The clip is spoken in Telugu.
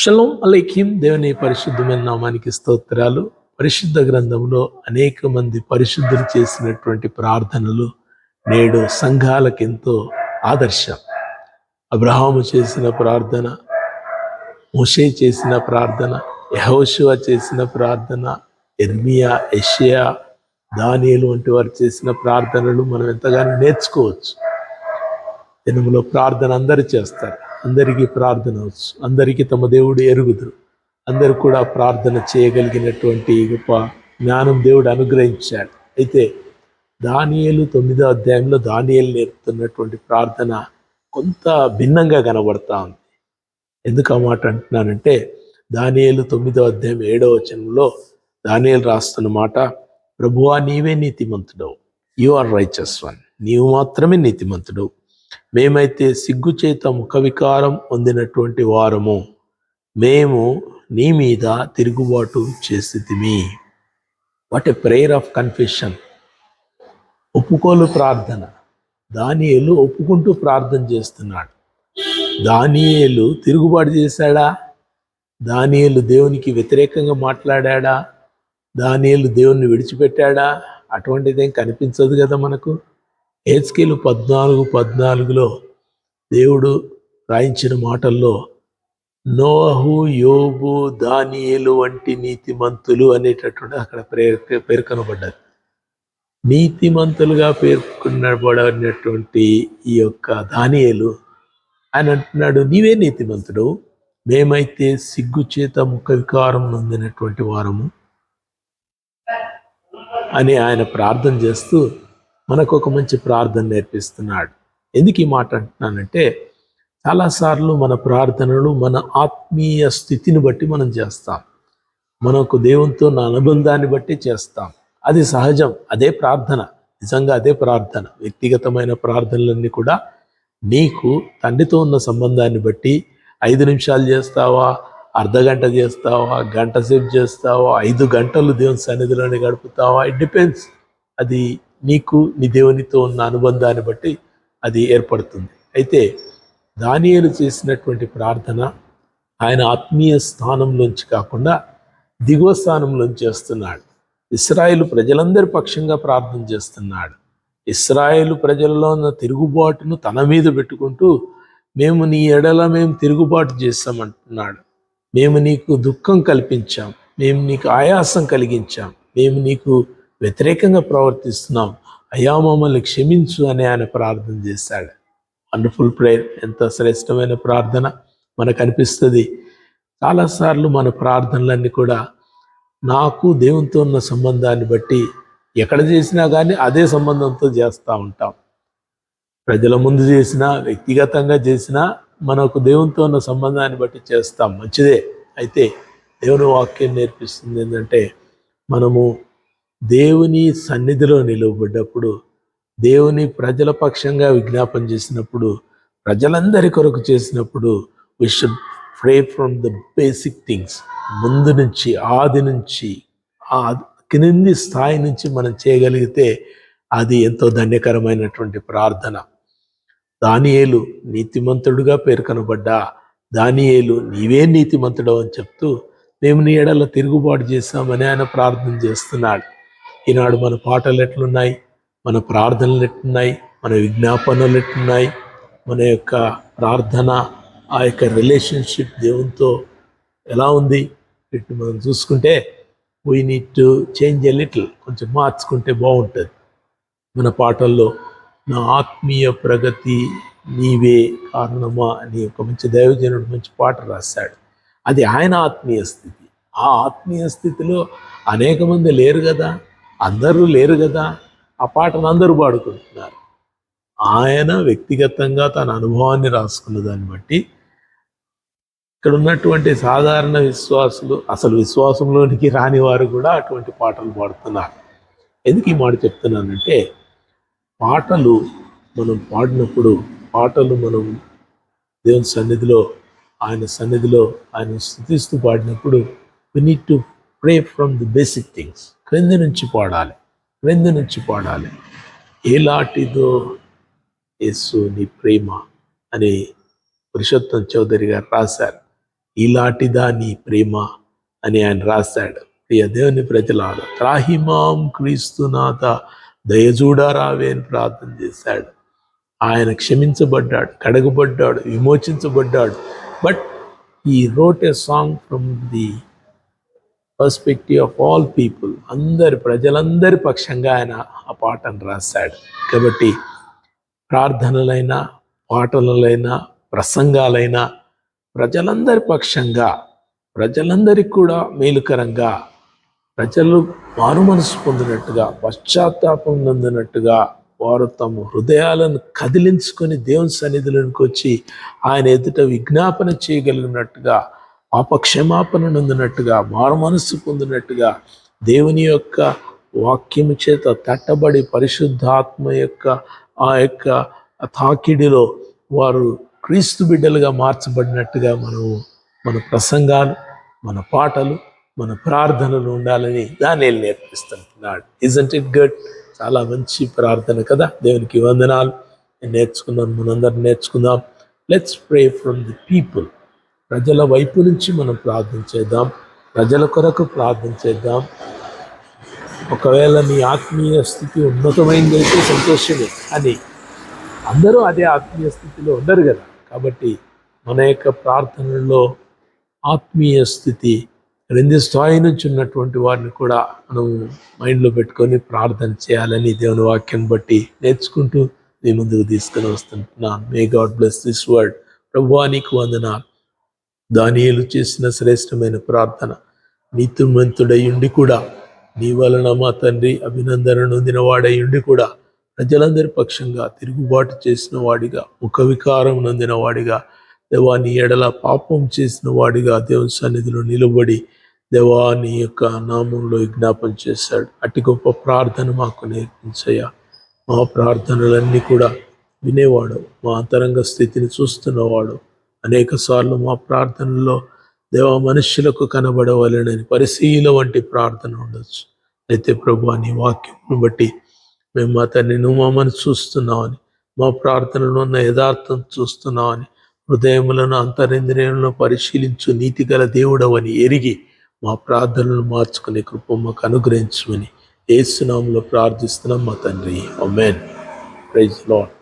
షలోం అలైక్యం దేవుని పరిశుద్ధమైన నామానికి స్తోత్రాలు. పరిశుద్ధ గ్రంథంలో అనేక మంది పరిశుద్ధులు చేసినటువంటి ప్రార్థనలు నేడు సంఘాలకెంతో ఆదర్శం. అబ్రహాము చేసిన ప్రార్థన ముషే చేసిన ప్రార్థన యహోశివ చేసిన ప్రార్థన ఎర్మియా ఎషియా దానియలు వంటి వారు చేసిన ప్రార్థనలు మనం ఎంతగానో నేర్చుకోవచ్చు. తెలుగులో ప్రార్థన అందరు చేస్తారు. అందరికీ ప్రార్థన వచ్చు. అందరికీ తమ దేవుడు ఎరుగుదురు. అందరు కూడా ప్రార్థన చేయగలిగినటువంటి గొప్ప జ్ఞానం దేవుడు అనుగ్రహించాడు. అయితే దానియలు తొమ్మిదో అధ్యాయంలో దానియలు నేర్పుతున్నటువంటి ప్రార్థన కొంత భిన్నంగా కనబడతా ఉంది. ఎందుకు ఆ మాట అంటున్నానంటే దానియేలు తొమ్మిదో అధ్యాయం ఏడవ వచనంలో దానియలు రాస్తున్న మాట ప్రభువా నీవే నీతిమంతుడవు. యు ఆర్ రైచస్ వన్ నీవు మాత్రమే నీతిమంతుడు మేమైతే సిగ్గుచేత ముఖ వికారం పొందినటువంటి వారము. మేము నీ మీద తిరుగుబాటు చేసితిమి. What a prayer of confession ఒప్పుకోలు ప్రార్థన. దానియేలు ఒప్పుకుంటూ ప్రార్థన చేస్తున్నాడు. దానియేలు తిరుగుబాటు చేశాడా? దానియేలు దేవునికి వ్యతిరేకంగా మాట్లాడా దానియేలు దేవుణ్ణి విడిచిపెట్టాడా? అటువంటిదేం కనిపించదు కదా మనకు. ఏజ్కేలు పద్నాలుగు పద్నాలుగులో దేవుడు రాయించిన మాటల్లో నోహు యోబు దానియేలు వంటి నీతిమంతులు అనేటటువంటి అక్కడ పేరు పేర్కొనబడ్డది నీతిమంతులుగా పేర్కొనబడినటువంటి ఈ యొక్క దానియేలు ఆయన అంటున్నాడు నీవే నీతిమంతుడు మేమైతే సిగ్గు చేత ముఖ వికారం నొందినటువంటి వారము అని ఆయన ప్రార్థన చేస్తూ మనకు ఒక మంచి ప్రార్థన నేర్పిస్తున్నాడు. ఎందుకు ఈ మాట అంటున్నానంటే చాలాసార్లు మన ప్రార్థనలు మన ఆత్మీయ స్థితిని బట్టి మనం చేస్తాం. మనకు దేవునితో ఉన్న అనుబంధాన్ని బట్టి చేస్తాం. అది సహజం అదే ప్రార్థన. నిజంగా అదే ప్రార్థన. వ్యక్తిగతమైన ప్రార్థనలన్నీ కూడా నీకు తండ్రితో ఉన్న సంబంధాన్ని బట్టి ఐదు నిమిషాలు చేస్తావా అర్ధ గంట చేస్తావా గంట సేపు చేస్తావా ఐదు గంటలు దేవుని సన్నిధిలోనే గడుపుతావా? ఇట్ డిపెండ్స్ అది నీకు నీ దేవునితో ఉన్న అనుబంధాన్ని బట్టి అది ఏర్పడుతుంది. అయితే దానియలు చేసినటువంటి ప్రార్థన ఆయన ఆత్మీయ స్థానంలోంచి కాకుండా దిగువ స్థానంలోంచి చేస్తున్నాడు ఇస్రాయేల్ ప్రజలందరి పక్షంగా ప్రార్థన చేస్తున్నాడు. ఇస్రాయేల్ ప్రజలలో ఉన్న తిరుగుబాటును తన మీద పెట్టుకుంటూ మేము నీ ఎడల మేము తిరుగుబాటు చేస్తామంటున్నాడు. మేము నీకు దుఃఖం కల్పించాం. మేము నీకు ఆయాసం కలిగించాం. మేము నీకు వ్యతిరేకంగా ప్రవర్తిస్తున్నాం. అయ్యా మమ్మల్ని క్షమించు అని ఆయన ప్రార్థన చేశాడు. వండర్ఫుల్ ప్రేయర్ ఎంత శ్రేష్టమైన ప్రార్థన మనకు అనిపిస్తుంది. చాలాసార్లు మన ప్రార్థనలన్నీ కూడా నాకు దేవునితో ఉన్న సంబంధాన్ని బట్టి ఎక్కడ చేసినా కానీ అదే సంబంధంతో చేస్తూ ఉంటాం. ప్రజల ముందు చేసినా వ్యక్తిగతంగా చేసినా మనకు దేవునితో ఉన్న సంబంధాన్ని బట్టి చేస్తాం. మంచిదే. అయితే దేవుని వాక్యం నేర్పిస్తుంది ఏంటంటే మనము దేవుని సన్నిధిలో నిలవబడ్డప్పుడు దేవుని ప్రజల పక్షంగా విజ్ఞాపన చేసినప్పుడు ప్రజలందరి కొరకు చేసినప్పుడు we should pray from the basic things ముందు నుంచి ఆది నుంచి ఆ కింది స్థాయి నుంచి మనం చేయగలిగితే అది ఎంతో ధన్యకరమైనటువంటి ప్రార్థన. దానియేలు నీతిమంతుడుగా పేర్కొనబడ్డా దానియేలు నీవే నీతిమంతుడు అని చెప్తూ మేము నీ ఎడల తిరుగుబాటు చేశామని ఆయన ప్రార్థన చేస్తున్నాడు. ఈనాడు మన పాటలు ఎట్లున్నాయి? మన ప్రార్థనలు ఎట్లున్నాయి? మన విజ్ఞాపనలు ఎట్లున్నాయి? మన యొక్క ప్రార్థన ఆ యొక్క రిలేషన్షిప్ దేవునితో ఎలా ఉంది? ఇటు మనం చూసుకుంటే we need to change a little కొంచెం మార్చుకుంటే బాగుంటుంది. మన పాటల్లో నా ఆత్మీయ ప్రగతి నీవే కారణమా అని ఒక మంచి దైవజనుడు మంచి పాట రాశాడు. అది ఆయన ఆత్మీయ స్థితి. ఆ ఆత్మీయ స్థితిలో అనేక మంది లేరు కదా? అందరూ లేరు కదా. ఆ పాటను అందరూ పాడుకుంటున్నారు. ఆయన వ్యక్తిగతంగా తన అనుభవాన్ని రాసుకున్న దాన్ని బట్టి ఇక్కడ ఉన్నటువంటి సాధారణ విశ్వాసులు అసలు విశ్వాసంలోనికి రాని వారు కూడా అటువంటి పాటలు పాడుతున్నారు. ఎందుకు ఈ మాట చెప్తున్నానంటే పాటలు మనం పాడినప్పుడు పాటలు మనం దేవుని సన్నిధిలో ఆయన సన్నిధిలో ఆయన స్థుతిస్తూ పాడినప్పుడు we need to pray from the basic things క్రింది నుంచి పాడాలి. క్రింది నుంచి పాడాలి. ఏలాంటిదో యేసు నీ ప్రేమ అని పురుషోత్తం చౌదరి గారు రాశారు. ఇలాంటిదా నీ ప్రేమ అని ఆయన రాశాడు. ప్రియ దేవుని ప్రజలాడు త్రాహిమాం క్రీస్తునాథ దయజూడారావే అని ప్రార్థన చేశాడు. ఆయన క్షమించబడ్డాడు కడగబడ్డాడు విమోచించబడ్డాడు. But he wrote a song from the perspective of all people అందరి ప్రజలందరి పక్షంగా ఆయన ఆ పాటను రాశాడు. కాబట్టి ప్రార్థనలైనా పాటలైనా ప్రసంగాలైనా ప్రజలందరి పక్షంగా ప్రజలందరికీ కూడా మేలుకరంగా ప్రజలు మారు మనసు పొందినట్టుగా పశ్చాత్తాపం నందినట్టుగా వారు తమ హృదయాలను కదిలించుకొని దేవుని సన్నిధిలోనికి వచ్చి ఆయన ఎదుట విజ్ఞాపన చేయగలిగినట్టుగా పాపక్షమాపణ నొందినట్టుగా మారు మనస్సు పొందినట్టుగా దేవుని యొక్క వాక్యము చేత తట్టబడి పరిశుద్ధాత్మ యొక్క ఆ యొక్క తాకిడిలో వారు క్రీస్తు బిడ్డలుగా మార్చబడినట్టుగా మనము మన ప్రసంగాలు మన పాటలు మన ప్రార్థనలు ఉండాలని దాన్ని నేర్పిస్తున్నాడు ఇజంట్ ఇట్ గడ్? చాలా మంచి ప్రార్థన కదా. దేవునికి వందనాలు. నేర్చుకున్నాం నేర్చుకున్నాను మనందరం నేర్చుకుందాం. Let's pray from the people. ప్రజల వైపు నుంచి మనం ప్రార్థించేద్దాం ప్రజల కొరకు ప్రార్థించేద్దాం ఒకవేళ నీ ఆత్మీయ స్థితి ఉన్నతమైందైతే సంతోషమే. అని అందరూ అదే ఆత్మీయ స్థితిలో ఉండరు కదా. కాబట్టి మన యొక్క ప్రార్థనల్లో ఆత్మీయ స్థితి రెండు స్థాయి నుంచి ఉన్నటువంటి వారిని కూడా మనం మైండ్లో పెట్టుకొని ప్రార్థన చేయాలని దేవుని వాక్యం బట్టి నేర్చుకుంటూ మీ ముందుకు తీసుకుని వస్తుంటున్నాను. May God bless this word ప్రభువానికి వందనాలు. దానియలు చేసిన శ్రేష్టమైన ప్రార్థన. నీతిమంతుడయుండి కూడా నీ వలన మా తండ్రి అభినందన నొందిన వాడయుండి కూడా ప్రజలందరి పక్షంగా తిరుగుబాటు చేసిన వాడిగా ముఖ వికారం నొందిన వాడిగా దేవా నీ ఎడల పాపం చేసిన వాడిగా దేవుని సన్నిధిలో నిలబడి దేవా నీ యొక్క నామంలో విజ్ఞాపం చేశాడు. అటు గొప్ప ప్రార్థన మాకు నేర్పించయ్యా. మా ప్రార్థనలన్నీ కూడా వినేవాడు మా అంతరంగ స్థితిని చూస్తున్నవాడు అనేక సార్లు మా ప్రార్థనలో దేవ మనుష్యులకు కనబడవలెనని పరిశీల వంటి ప్రార్థన ఉండొచ్చు. అయితే ప్రభు నీ వాక్యం బట్టి మేము మా తండ్రి నువ్వు మమ్మల్ని చూస్తున్నామని మా ప్రార్థనలో ఉన్న యథార్థం చూస్తున్నామని హృదయములను అంతరింద్రియంలో పరిశీలించు నీతిగల దేవుడవని ఎరిగి మా ప్రార్థనలు మార్చుకునే కృప మాకు అనుగ్రహించమని ఏసునామంలో ప్రార్థిస్తున్నాం మా తండ్రి. Amen praise lord